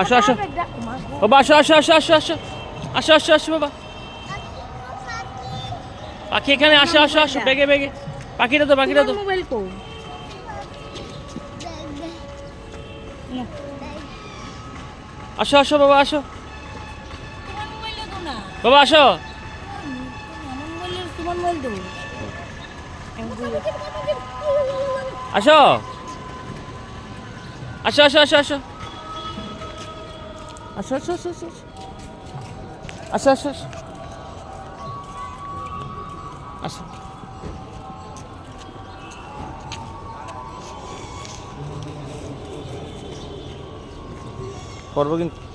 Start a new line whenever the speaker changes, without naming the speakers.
আসো আসো বাবা আসো আসো আসো আসো আসো আসো আসো আসো বাবা পাখি এখানে আসো আসো আসো বেগে বেগে পাখিটা তো পাখিটা তো আসো আসো বাবা আসো বাবা আসো আসো আসো আসো আসো আসো আসো আসো আসো আসো আসো আসো আসো আসো করব কিন্তু।